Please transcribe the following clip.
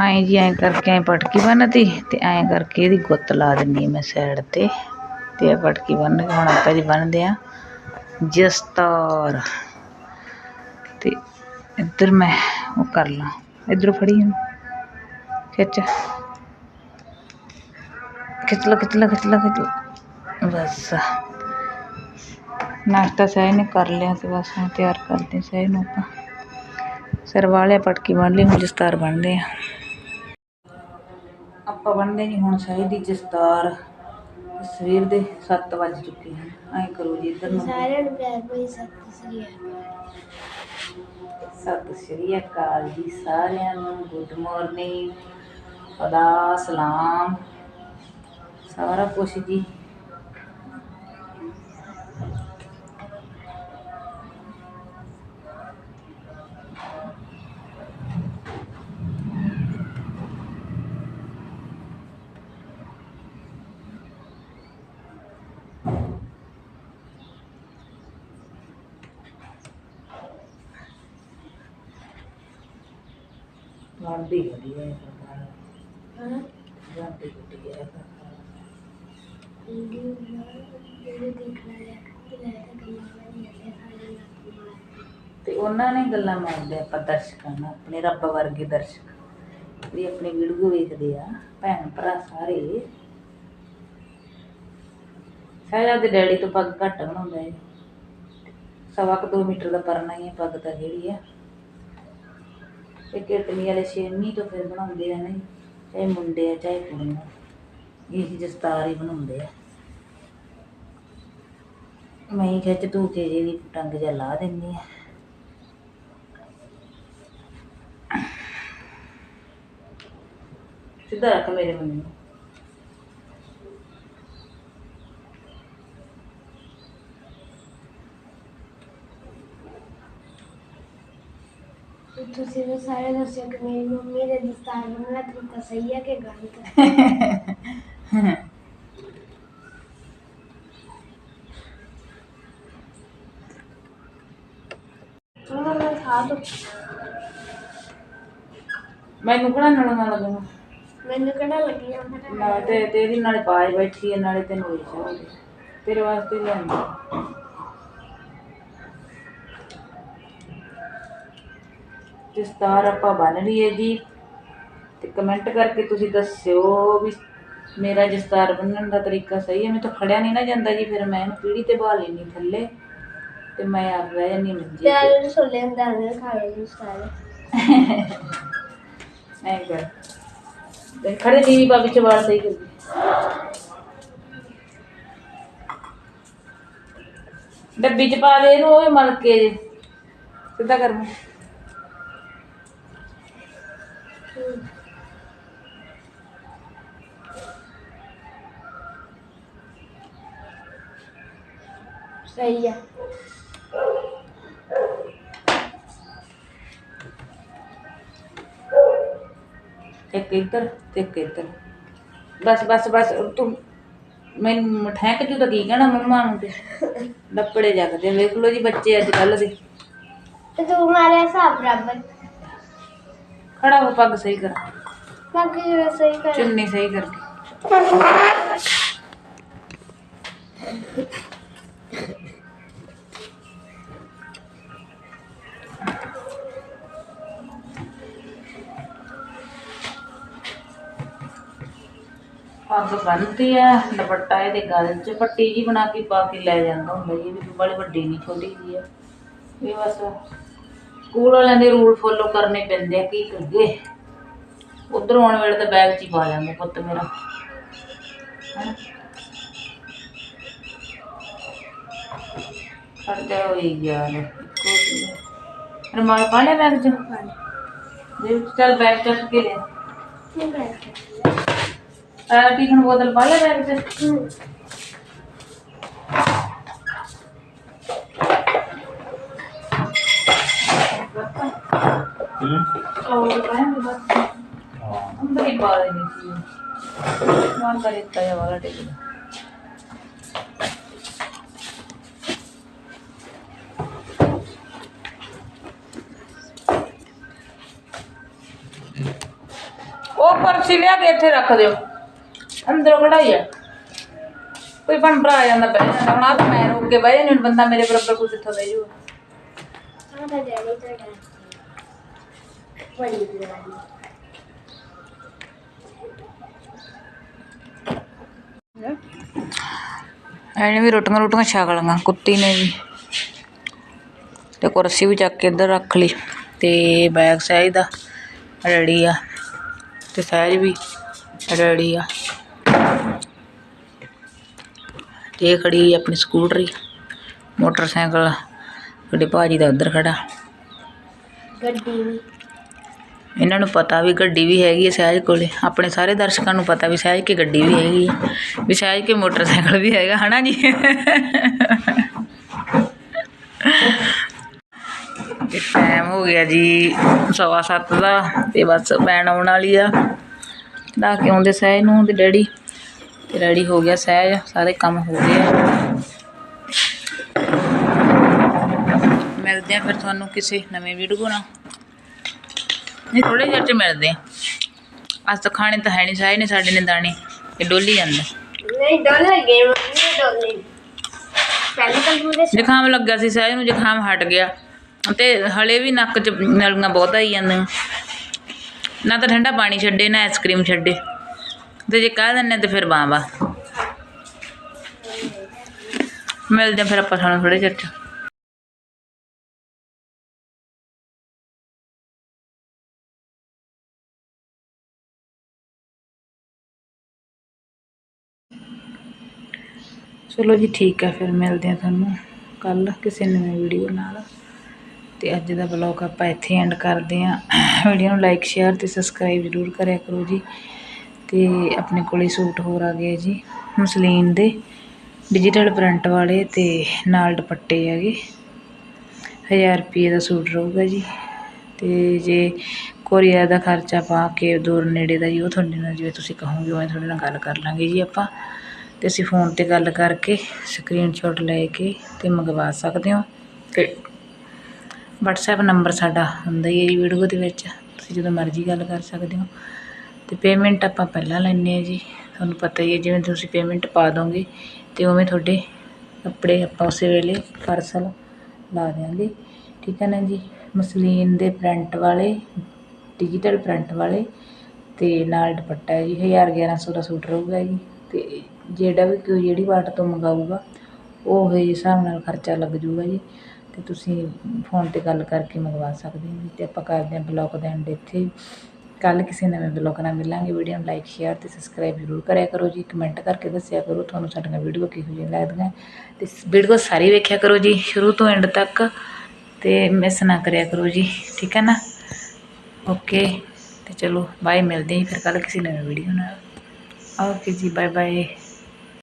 ਐਂ ਜੀ ਐਂ ਕਰਕੇ ਐਂ ਪਟਕੀ ਬੰਨਤੀ ਤੇ ਐਂ ਕਰਕੇ ਇਹਦੀ ਗੁੱਤ ਲਾ ਦਿੰਨੀ ਮੈਂ ਸਾਈਡ ਤੇ ਤੇ ਇਹ ਪਟਕੀ ਬੰਨ ਕੇ ਹੁਣ ਆਪਾਂ ਜੀ ਬੰਨਦੇ ਆ ਜਸਤਾਰ। ਤੇ ਇੱਧਰ ਮੈਂ ਉਹ ਕਰ ਲਾਂ, ਇੱਧਰੋਂ ਫੜੀ ਇਹਨੂੰ। ਖਿੱਚ। ਖਿੱਚ ਲਾ ਖਿੱਚ ਲਾ ਖਿੱਚ ਲਾ ਖਿੱਚ ਲਾ। ਬਸ। ਨਾਸ਼ਤਾ ਸਹਿ ਨੇ ਕਰ ਲਿਆ ਤੇ ਬਸ ਹੁਣ ਤਿਆਰ ਕਰਦੇ ਸਹਿ ਨੂੰ ਆਪਾਂ। ਸਿਰ ਵਾਲੇ ਪਟਕੀ ਬੰਨ ਲਈ, ਹੁਣ ਜਸਤਾਰ ਬਣਦੇ ਆ ਆਪਾਂ ਬੰਨਦੇ ਨਹੀਂ ਹੁਣ ਸਹਿ ਦੀ ਜਸਤਾਰ ਸਵੇਰ ਦੇ 7 ਵੱਜ ਚੁੱਕੇ ਹਨ। ਐਂ ਕਰੋ ਜੀ ਇੱਧਰ ਨੂੰ। ਸਾਰਿਆਂ ਨੂੰ ਪਿਆਰ ਭਰੀ ਸਤਿ ਸ੍ਰੀ ਅਕਾਲ। ਸਤਿ ਸ਼੍ਰੀ ਅਕਾਲ ਜੀ ਸਾਰਿਆਂ ਨੂੰ ਗੁੱਡ ਮਾਰਨਿੰਗ ਅਦਾ ਸਲਾਮ। ਸਾਰਾ ਕੁਛ ਜੀ ਹੈ ਹਾਂ ਹੈ ਵੀਡੀਓ ਲੈ ਤਾਂ ਗੱਲਾਂ ਵਾਲੀ ਹੈ ਸਾਰੇ ਨਾਲ ਤੇ ਉਹਨਾਂ ਨੇ ਗੱਲਾਂ ਮਾਰਦੇ ਆਪਾਂ ਦਰਸ਼ਕਾਂ ਨਾਲ ਆਪਣੇ ਰੱਬ ਵਰਗੇ ਦਰਸ਼ਕ। ਵੀ ਆਪਣੀ ਵੀਡੀਓ ਵੇਖਦੇ ਆ ਭੈਣ ਭਰਾ ਸਾਰੇ। ਸਾਇਆ ਦੇ ਡੈਡੀ ਤੋਂ ਪੱਗ ਘੱਟ ਬਣਾਉਂਦਾ ਹੈ ਸਵਾ ਕੁ ਦੋ ਮੀਟਰ ਦਾ ਪਰਨਾ ਹੈ ਪੱਗ ਤਾਂ ਜਿਹੜੀ ਆ। ਇਹ ਕਿਰਤਨੀ ਵਾਲੇ ਛੇਵੀਂ ਤੋਂ ਫਿਰ ਬਣਾਉਂਦੇ ਆ ਨਹੀਂ ਚਾਹੇ ਮੁੰਡੇ ਆ ਚਾਹੇ ਕੁੜੀਆਂ ਇਹ ਜਸਤਾਰ ਹੀ ਬਣਾਉਂਦੇ ਆ। ਮੈਂ ਹੀ ਖਿੱਚ ਧੂ ਕੇ ਜਿਹਦੀ ਟੰਗ ਜਿਹਾ ਲਾ ਦਿੰਦੀ ਆ। ਸਿੱਧਾ ਰੱਖ ਮੇਰੇ ਮੰਮੀ ਨੂੰ ਤੇ ਤੁਸੀਂ ਸਾਰੇ ਦੱਸਿਓ ਕਿ ਮੇਰੀ ਮੰਮੀ ਦੇ ਦਸਤਾਰ ਬਣਨਾ ਤਰੀਕਾ ਸਹੀ ਹੈ ਕਿ ਗਲਤ ਹੈ ਚਲੋ ਮੈਂ ਖਾ ਦੋ ਮੈਨੂੰ ਕਿਹੜਾ ਨਲਣਾ ਲੱਗਣਾ? ਮੈਨੂੰ ਕਿਹੜਾ ਲੱਗੀ ਜਾਂਦਾ ਨਾ ਤੇ ਤੇਰੀ ਨਾਲੇ ਪਾਏ ਬੈਠੀ ਹੈ ਨਾਲੇ ਤੈਨੂੰ ਚਾਹੀਦੀ। ਤੇਰੇ ਵਾਸਤੇ ਲਿਆਂਦੀ। ਦਸਤਾਰ ਆਪਾਂ ਬੰਨ ਲਈਏ ਜੀ। ਤੇ ਕਮੈਂਟ ਕਰਕੇ ਤੁਸੀਂ ਦੱਸਿਓ ਵੀ ਮੇਰਾ ਦਸਤਾਰ ਬੰਨਣ ਦਾ ਤਰੀਕਾ ਸਹੀ ਹੈ। ਮੈਨੂੰ ਤਾਂ ਖੜਿਆ ਨਹੀਂ ਨਾ ਜਾਂਦਾ ਜੀ ਫਿਰ ਮੈਂ ਇਹਨੂੰ ਪੀੜੀ ਤੇ ਬਹਾ ਲੈਣੀ ਥੱਲੇ। ਤੇ ਮੈਂ ਆਪ ਬਹਿ ਜਾਂਦੀ ਮੰਜੀ ਤੇ। ਪਿਆਰ ਸੋਲੇ ਅੰਦਰ ਨੇ ਖਾਏ ਜੀ ਸਾਰੇ। ਐਂ ਕਰ। ਤੇ ਖੜੇ ਨੀਵੀਂ ਪਾ ਵਿੱਚ ਵਾਲ ਸਹੀ ਕਰਦੀ ਡੱਬੀ ਚ ਪਾ ਦੇ ਇਹਨੂੰ ਉਹ ਮਲ ਕੇ ਜੇ। ਸਿੱਧਾ ਕਰ। ਮੂੰਹ। ਸਹੀ ਹੈ ਇੱਕ ਇੱਧਰ ਤੇ ਇੱਕ ਇੱਧਰ। ਬਸ ਬਸ ਬਸ ਤੂੰ ਮੈਨੂੰ ਠਹਿਕ ਜੂ ਤਾਂ ਕੀ ਕਹਿਣਾ ਮੰਮਾ ਨੂੰ ਤੇ। ਲੱਪੜੇ ਜਗਦੇ ਵੇਖ ਲੋ ਜੀ ਬੱਚੇ ਅੱਜ ਕੱਲ ਦੇ। ਤੇ ਤੂੰ ਮਾਰੇ ਹਿਸਾਬ ਬਰਾਬਰ ਖੜਾ ਹੋ ਪੱਗ ਸਹੀ ਕਰ। ਬਾਕੀ ਜਿਹੜਾ ਸਹੀ ਕਰ? ਚੁੰਨੀ ਸਹੀ ਕਰਕੇ। ਪੱਗ ਬੰਨ੍ਹਦੀ ਆ ਦੁਪੱਟਾ ਇਹਦੇ ਗਲ 'ਚ ਪੱਟੀ ਜੀ ਬਣਾ ਕੇ ਪਾ ਕੇ ਲੈ ਜਾਂਦਾ ਹੁੰਦਾ ਜੀ ਇਹ ਵੀ ਬੜੀ ਵੱਡੀ ਨਹੀਂ ਛੋਟੀ ਜੀ ਆ। ਇਹ ਬਸ ਸਕੂਲ ਵਾਲਿਆਂ ਦੇ ਰੂਲ ਫੋਲੋ ਕਰਨੇ ਪੈਂਦੇ ਆ ਕੀ ਕਰੀਏ? ਉਧਰੋਂ ਆਉਣ ਵੇਲੇ ਤਾਂ ਬੈਗ 'ਚ ਹੀ ਪਾ ਜਾਂਦਾ ਪੁੱਤ ਮੇਰਾ। ਹੈਂ। ਖੜਦਾ ਹੋਈ ਯਾਰ ਇੱਕੋ ਚੀਜ਼ ਰਮਾਲ ਪਾ ਲਿਆ ਬੈਗ 'ਚ? ਦੇ ਚੱਲ ਬੈਗ ਚੱਕ ਕੇ ਲੈ। ਲਿਆ ਬੈਗ టిఫిన్ బోతలు పడలే బ్యాగ్ అందరికి బాగుంది ఇస్తాయా వాళ్ళ టిఫిన్ ਉਹ ਪਰਚੀ ਲਿਆ ਕੇ ਇੱਥੇ ਰੱਖ ਦਿਓ ਅੰਦਰੋਂ ਕਢਾਈ ਆ। ਕੋਈ ਭਣ ਭਰਾ ਆ ਜਾਂਦਾ ਬਹਿ ਜਾਂਦਾ। ਹੁਣ ਆ ਤਾਂ ਮੈਂ ਰੋਕ ਕੇ ਬਹਿ ਜਾਂਦੀ ਹੁਣ ਬੰਦਾ ਮੇਰੇ ਬਰਾਬਰ ਕੋਈ ਕਿੱਥੋਂ ਬਹਿ ਜੂ ਹਾਂ ਤਾਂ ਵੀ ਰੋਟੀਆਂ ਰੋਟੀਆਂ ਛਕ ਲਾਂਗਾ ਕੁੱਤੀ ਨੇ ਵੀ। ਤੇ ਕੁਰਸੀ ਵੀ ਚੱਕ ਕੇ ਇੱਧਰ ਰੱਖ ਲਈ ਤੇ ਬੈਗ ਸਹਿਜ ਦਾ ਰੈਡੀ ਆ। ਤੇ ਸਹਿਜ ਵੀ ਰੈਡੀ ਆ। ਤੇ ਇਹ ਖੜੀ ਆਪਣੀ ਸਕੂਟਰੀ ਮੋਟਰਸਾਈਕਲ ਵੱਡੇ ਭਾਜੀ ਦਾ ਉੱਧਰ ਖੜਾ। ਗੱਡੀ ਇਹਨਾਂ ਨੂੰ ਪਤਾ ਵੀ ਗੱਡੀ ਵੀ ਹੈਗੀ ਹੈ ਸਹਿਜ ਕੋਲੇ ਆਪਣੇ ਸਾਰੇ ਦਰਸ਼ਕਾਂ ਨੂੰ ਪਤਾ ਵੀ ਸਹਿਜ ਕੇ ਗੱਡੀ ਵੀ ਹੈਗੀ ਵੀ ਸਹਿਜ ਕੇ ਮੋਟਰਸਾਈਕਲ ਵੀ ਹੈਗਾ ਹਨਾ ਜੀ? ਤੇ ਟਾਈਮ ਹੋ ਗਿਆ ਜੀ ਸਵਾ 7 ਦਾ ਤੇ ਬਸ ਬੈਣ ਆਉਣ ਵਾਲੀ ਆ। ਦਾ ਕੇ ਆਉਂਦੇ ਸਹਿਜ ਨੂੰ ਤੇ ਡੈਡੀ। ਤੇ ਰੈਡੀ ਹੋ ਗਿਆ ਸਹਿਜ ਸਾਰੇ ਕੰਮ ਹੋ ਗਏ। ਮਿਲਦੇ ਆ ਫਿਰ ਤੁਹਾਨੂੰ ਕਿਸੇ ਨਵੇਂ ਵੀਡੀਓ ਨਾਲ। ਨਹੀਂ ਥੋੜੇ ਜਿਹੇ ਚ ਮਿਲਦੇ ਆ ਅੱਜ ਤਾਂ ਖਾਣੇ ਤਾਂ ਹੈ ਨਹੀਂ ਸਾਰੇ ਨੇ ਸਾਡੇ ਨੇ ਦਾਣੇ ਇਹ ਡੋਲੀ ਜਾਂਦਾ। ਨਹੀਂ ਡੋਲ ਗੇਮ ਨਹੀਂ ਡੋਲੀ। ਪਹਿਲੇ ਤਾਂ ਪੂਰੇ ਜ਼ੁਕਾਮ ਲੱਗਾ ਸੀ ਸਹਿਜ ਨੂੰ ਜ਼ੁਕਾਮ ਹਟ ਗਿਆ। ਤੇ ਹਲੇ ਵੀ ਨੱਕ 'ਚ ਨਲੀਆਂ ਬਹੁਤ ਆਈ ਜਾਂਦੀਆਂ। ਨਾ ਤਾਂ ਠੰਡਾ ਪਾਣੀ ਛੱਡੇ ਨਾ ਆਈਸਕ੍ਰੀਮ ਛੱਡੇ। ਤੇ ਜੇ ਕਹਿ ਦਿੰਨੇ ਤੇ ਫਿਰ ਬਾਂਵਾ ਮਿਲਦੇ ਆ ਫਿਰ ਆਪਾਂ ਤੁਹਾਨੂੰ ਥੋੜੇ ਚਿਰ 'ਚ। ਚਲੋ ਜੀ ਠੀਕ ਹੈ ਫਿਰ ਮਿਲਦੇ ਆ ਤੁਹਾਨੂੰ ਕੱਲ ਕਿਸੇ ਨਵੇਂ ਵੀਡੀਓ ਨਾਲ। ਤੇ ਅੱਜ ਦਾ ਬਲੌਗ ਆਪਾਂ ਇੱਥੇ ਐਂਡ ਕਰਦੇ ਆ। ਵੀਡੀਓ ਨੂੰ ਲਾਈਕ ਸ਼ੇਅਰ ਤੇ ਸਬਸਕ੍ਰਾਈਬ ਜ਼ਰੂਰ ਕਰਿਆ ਕਰੋ ਜੀ। ਤੇ ਆਪਣੇ ਕੋਲੇ ਸੂਟ ਹੋਰ ਆ ਗਏ ਜੀ। ਮਸਲੀਨ ਦੇ ਡਿਜੀਟਲ ਪ੍ਰਿੰਟ ਵਾਲੇ ਤੇ ਨਾਲ ਦੁਪੱਟੇ ਹੈਗੇ। 1000 ਰੁਪਏ ਦਾ ਸੂਟ ਰਹੂਗਾ ਜੀ। ਤੇ ਜੇ ਕੋਰੀਆ ਦਾ ਖਰਚਾ ਪਾ ਕੇ ਦੂਰ ਨੇੜੇ ਦਾ ਜੀ, ਉਹ ਤੁਹਾਡੇ ਨਾਲ ਜਿਵੇਂ ਤੁਸੀਂ ਕਹੋਗੇ, ਉਵੇਂ ਤੁਹਾਡੇ ਨਾਲ ਗੱਲ ਕਰ ਲਾਂਗੇ ਜੀ ਆਪਾਂ। ਤੇ ਅਸੀਂ ਫੋਨ ਤੇ ਗੱਲ ਕਰਕੇ ਸਕਰੀਨਸ਼ਾਟ ਲੈ ਕੇ ਤੇ ਮੰਗਵਾ ਸਕਦੇ ਹੋ। ਤੇ WhatsApp ਨੰਬਰ ਸਾਡਾ ਹੁੰਦਾ ਹੀ ਹੈ ਜੀ ਵੀਡੀਓ ਦੇ ਵਿੱਚ। ਤੁਸੀਂ ਜਦੋਂ ਮਰਜ਼ੀ ਗੱਲ ਕਰ ਸਕਦੇ ਹੋ। ਤੇ ਪੇਮੈਂਟ ਆਪਾਂ ਪਹਿਲਾਂ ਲੈਂਦੇ ਹਾਂ ਜੀ। ਤੁਹਾਨੂੰ ਪਤਾ ਹੀ ਹੈ, ਜਿਵੇਂ ਤੁਸੀਂ ਪੇਮੈਂਟ ਪਾ ਦੋਗੇ ਅਤੇ ਉਵੇਂ ਤੁਹਾਡੇ ਕੱਪੜੇ ਆਪਾਂ ਉਸੇ ਵੇਲੇ ਪਾਰਸਲ ਲਾ ਦਿਆਂਗੇ। ਠੀਕ ਹੈ ਨਾ ਜੀ? ਮਸਲੀਨ ਦੇ ਪ੍ਰਿੰਟ ਵਾਲੇ ਡਿਜੀਟਲ ਪ੍ਰਿੰਟ ਵਾਲੇ ਅਤੇ ਨਾਲ ਦੁਪੱਟਾ ਜੀ, ਹਜ਼ਾਰ 1000 1100 ਦਾ ਸੂਟ ਰਹੂਗਾ ਜੀ। ਅਤੇ ਜਿਹੜਾ ਵੀ ਕੋਈ ਜਿਹੜੀ ਵਾਟ ਤੋਂ ਮੰਗਾਊਗਾ, ਉਹ ਹੀ ਹਿਸਾਬ ਨਾਲ ਖਰਚਾ ਲੱਗ ਜੂਗਾ ਜੀ। ਅਤੇ ਤੁਸੀਂ ਫੋਨ ਤੇ ਗੱਲ ਕਰਕੇ ਮੰਗਵਾ ਸਕਦੇ ਹੋ ਜੀ। ਅਤੇ ਆਪਾਂ ਕਰਦੇ ਹਾਂ ਬਲੌਗ ਦੇ ਐਂਡ ਇੱਥੇ। ਕੱਲ ਕਿਸੇ ਨਵੇਂ ਬਲੌਗ ਨਾਲ ਮਿਲਾਂਗੇ। ਵੀਡੀਓ ਨੂੰ ਲਾਈਕ ਸ਼ੇਅਰ ਤੇ ਸਬਸਕ੍ਰਾਈਬ ਜ਼ਰੂਰ ਕਰਿਆ ਕਰੋ ਜੀ। ਕਮੈਂਟ ਕਰਕੇ ਦੱਸਿਆ ਕਰੋ ਤੁਹਾਨੂੰ ਸਾਡੀਆਂ ਵੀਡੀਓ ਕਿਹੋ ਜਿਹੀਆਂ ਲੱਗਦੀਆਂ। ਤੇ ਵੀਡੀਓ ਸਾਰੀ ਵੇਖਿਆ ਕਰੋ ਜੀ, ਸ਼ੁਰੂ ਤੋਂ ਐਂਡ ਤੱਕ। ਤੇ ਮਿਸ ਨਾ ਕਰਿਆ ਕਰੋ ਜੀ, ਠੀਕ ਹੈ ਨਾ? ਓਕੇ ਤੇ ਚਲੋ ਬਾਏ ਮਿਲਦੇ ਹਾਂ ਜੀ ਫਿਰ ਕੱਲ ਕਿਸੇ ਨਵੇਂ ਵੀਡੀਓ ਨਾਲ। ਓਕੇ ਜੀ ਬਾਏ ਬਾਏ